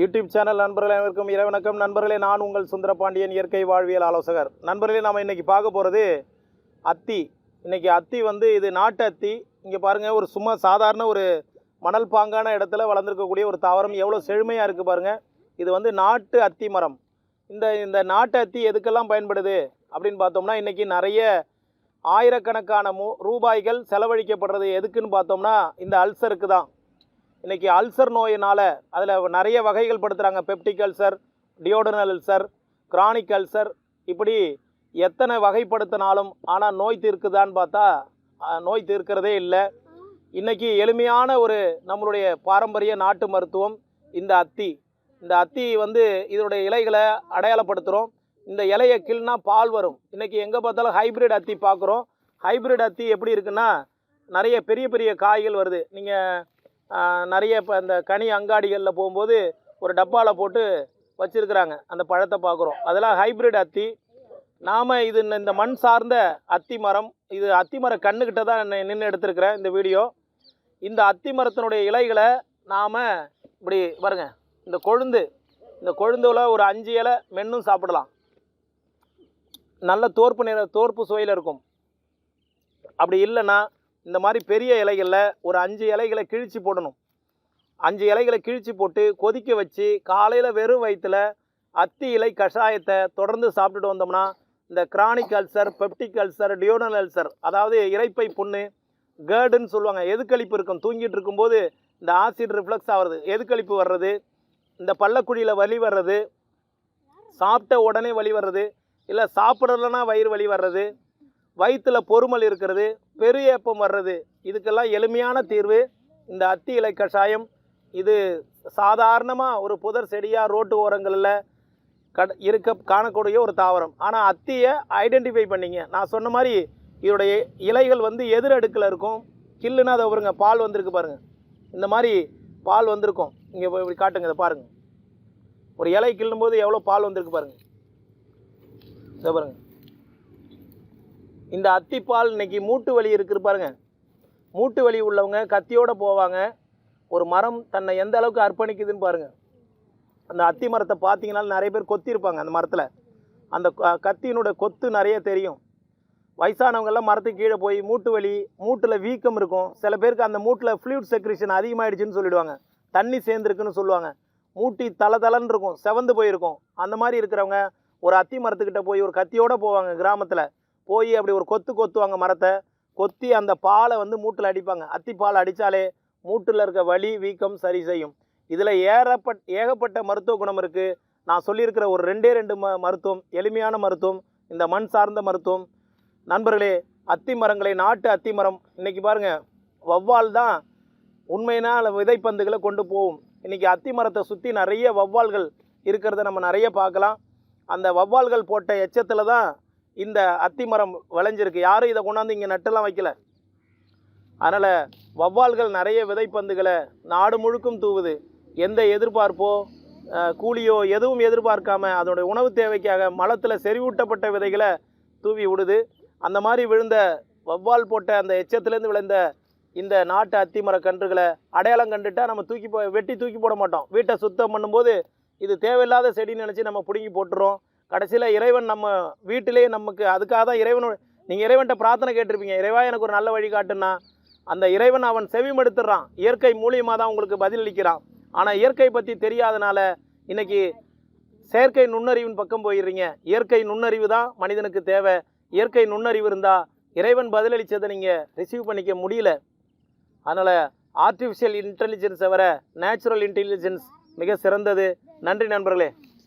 YouTube channel நண்பர்கள் அனைவருக்கும் இரவணக்கம் நண்பர்களே நான் உங்கள் சுந்தரபாண்டியன் இயற்கை வாழ்வியல் ஆலோசகர். நண்பர்களே நாம் இன்னைக்கு பார்க்க போகிறது அத்தி. இன்னைக்கு அத்தி வந்து இது நாட்டு அத்தி. இங்கே பாருங்கள் ஒரு சும்மா சாதாரண ஒரு மணல் பாங்கான இடத்துல வளர்ந்துருக்கக்கூடிய ஒரு தாவரம். எவ்வளோ செழுமையாக இருக்குது பாருங்கள் இது வந்து நாட்டு அத்தி மரம். இந்த இந்த நாட்டு அத்தி எதுக்கெல்லாம் பயன்படுது அப்படின்னு பார்த்தோம்னா இன்றைக்கி நிறைய ஆயிரக்கணக்கான மூ ரூபாய்கள் செலவழிக்கப்படுறது எதுக்குன்னு பார்த்தோம்னா இந்த அல்சருக்கு தான். இன்றைக்கி அல்சர் நோயினால் அதில் நிறைய வகைகள் படுத்துகிறாங்க peptic ulcer duodenal ulcer chronic ulcer இப்படி எத்தனை வகைப்படுத்தினாலும் ஆனால் நோய் தீர்க்குதான்னு பார்த்தா நோய் தீர்க்கிறதே இல்லை. இன்றைக்கி எளிமையான ஒரு நம்மளுடைய பாரம்பரிய நாட்டு மருத்துவம் இந்த அத்தி. இந்த அத்தி வந்து இதனுடைய இலைகளை அடையாளப்படுத்துகிறோம் இந்த இலையை கிள்னா பால் வரும். இன்றைக்கி எங்கே பார்த்தாலும் ஹைபிரிட் அத்தி பார்க்குறோம் ஹைபிரிட் அத்தி எப்படி இருக்குன்னா நிறைய பெரிய பெரிய காய்கள் வருது. நீங்கள் நிறைய இப்போ இந்த கனி அங்காடிகளில் போகும்போது ஒரு டப்பாவில் போட்டு வச்சுருக்குறாங்க. அந்த பழத்தை பார்க்குறோம் அதெல்லாம் ஹைபிரிட் அத்தி. நாம் இது இந்த- இந்த மண் சார்ந்த அத்தி மரம். இது அத்தி மர கண்ணுக்கிட்ட தான் நின்று எடுத்திருக்கிறேன் இந்த வீடியோ. இந்த அத்தி மரத்தினுடைய இலைகளை நாம் இப்படி பாருங்க. இந்த கொழுந்து. இந்த கொழுந்துல ஒரு அஞ்சு இலை மென்னும் சாப்பிடலாம். நல்ல தோற்பு நிற தோற்பு சுவையில் இருக்கும். அப்படி இல்லைன்னா இந்த மாதிரி பெரிய இலைகளில் ஒரு அஞ்சு இலைகளை கிழிச்சு போடணும். அஞ்சு இலைகளை கிழித்து போட்டு கொதிக்க வச்சு காலையில் வெறும் வயிற்றில் அத்தி இலை கஷாயத்தை தொடர்ந்து சாப்பிட்டுட்டு வந்தோம்னா இந்த chronic ulcer peptic ulcer duodenal ulcer அதாவது இறைப்பை புண்ணு கேர்டுன்னு சொல்லுவாங்க. எதுக்களிப்பு இருக்கும்? தூங்கிட்டு இருக்கும்போது இந்த ஆசிட் ரிஃப்ளக்ஸ் ஆகிறது. எதுக்களிப்பு வர்றது? இந்த பள்ளக்குழியில் வலி வர்றது. சாப்பிட்ட உடனே வலி வர்றது. இல்லை சாப்பிடலன்னா வயிறு வலி வர்றது. வயிற்றில் பொறுமல் இருக்கிறது பெருஏப்பம் வர்றது இதுக்கெல்லாம் எளிமையான தீர்வு. இந்த அத்தி இலை கஷாயம் இது சாதாரணமாக ஒரு புதர் செடியாக ரோட்டு ஓரங்களில் கட இருக்க காணக்கூடிய ஒரு தாவரம். ஆனால் அத்தியை ஐடென்டிஃபை பண்ணிங்க. நான் சொன்ன மாதிரி இதோடைய இலைகள் வந்து எதிர் அடுக்கில் இருக்கும். கில்லுன்னா அதை பாருங்க பால் வந்திருக்கு பாருங்கள் இந்த மாதிரி பால் வந்திருக்கும். இங்கே இப்படி காட்டுங்க இதை பாருங்கள் ஒரு இலை கிள்ளும்போது எவ்வளோ பால் வந்திருக்கு பாருங்கள் இதை பாருங்கள் இந்த அத்திப்பால் இன்னைக்கு மூட்டு வலி இருக்குது பாருங்க. மூட்டு வலி உள்ளவங்க கத்தியோடு போவாங்க. ஒரு மரம் தன்னை எந்த அளவுக்கு அர்ப்பணிக்குதுன்னு பாருங்கள் அந்த அத்தி மரத்தை பார்த்தீங்கன்னா நிறைய பேர் கொத்திருப்பாங்க அந்த மரத்தில். அந்த க- கத்தியினோட கொத்து நிறைய தெரியும். வயசானவங்கெல்லாம் மரத்துக்கு கீழே போய் மூட்டு வலி மூட்டில் வீக்கம் இருக்கும். சில பேருக்கு அந்த மூட்டில் ஃப்ளூட் செக்ரிஷன் அதிகமாகிடுச்சுன்னு சொல்லிடுவாங்க. தண்ணி சேர்ந்துருக்குன்னு சொல்லுவாங்க. மூட்டி தலை தலன்னு இருக்கும் செவந்து போயிருக்கும். அந்த மாதிரி இருக்கிறவங்க ஒரு அத்தி மரத்துக்கிட்ட போய் ஒரு கத்தியோடு போவாங்க கிராமத்தில். போய் அப்படி ஒரு கொத்து கொத்துவாங்க மரத்தை. கொத்தி அந்த பாலை வந்து மூட்டில் அடிப்பாங்க. அத்தி பால் அடித்தாலே மூட்டில் இருக்க வலி வீக்கம் சரி செய்யும். இதில் ஏறப்பட் ஏகப்பட்ட மருத்துவ குணம் இருக்குது நான் சொல்லியிருக்கிற ஒரு ரெண்டே ரெண்டு ம மருத்துவம் எளிமையான மருத்துவம் இந்த மண் சார்ந்த மருத்துவம். நண்பர்களே அத்தி மரங்களை நாட்டு அத்தி மரம் இன்றைக்கி பாருங்கள் வவ்வால் தான் உண்மையினால் விதைப்பந்துகளை கொண்டு போகும். இன்றைக்கி அத்தி மரத்தை சுற்றி நிறைய வவ்வால்கள் இருக்கிறத நம்ம நிறைய பார்க்கலாம். அந்த வவ்வால்கள் போட்ட எச்சத்தில் தான் இந்த அத்தி மரம் விளைஞ்சிருக்கு. யாரும் இதை கொண்டாந்து இங்கே நட்டெல்லாம் வைக்கல. அதனால் வவ்வால்கள் நிறைய விதைப்பந்துகளை நாடு முழுக்கும் தூவுது. எந்த எதிர்பார்ப்போ கூலியோ எதுவும் எதிர்பார்க்காம அதனுடைய உணவு தேவைக்காக மலத்தில் செறிவூட்டப்பட்ட விதைகளை தூவி விடுது. அந்த மாதிரி விழுந்த வவ்வால் போட்ட அந்த எச்சத்துலேருந்து விளைந்த இந்த நாட்டு அத்திமர கன்றுகளை அடையாளம் கண்டுட்டால் நம்ம தூக்கி போ வெட்டி தூக்கி போட மாட்டோம். வீட்டை சுத்தம் பண்ணும்போது இது தேவையில்லாத செடின்னு நினச்சி நம்ம பிடுங்கி போட்டுறோம். கடைசியில் இறைவன் நம்ம வீட்டிலேயே நமக்கு அதுக்காக தான் இறைவனோட நீங்கள் இறைவன்கிட்ட பிரார்த்தனை கேட்டிருப்பீங்க. இறைவா எனக்கு ஒரு நல்ல வழி காட்டுன்னா அந்த இறைவன் அவன் செவிமடுத்துடுறான் இயற்கை மூலியமாக தான் உங்களுக்கு பதிலளிக்கிறான். ஆனால் இயற்கை பற்றி தெரியாதனால இன்றைக்கி செயற்கை நுண்ணறிவின் பக்கம் போயிடுறீங்க. இயற்கை நுண்ணறிவு தான் மனிதனுக்கு தேவை. இயற்கை நுண்ணறிவு இருந்தால் இறைவன் பதிலளித்ததை நீங்கள் ரிசீவ் பண்ணிக்க முடியல. அதனால் ஆர்டிஃபிஷியல் இன்டெலிஜென்ஸை வர நேச்சுரல் இன்டெலிஜென்ஸ் மிக சிறந்தது. நன்றி நண்பர்களே.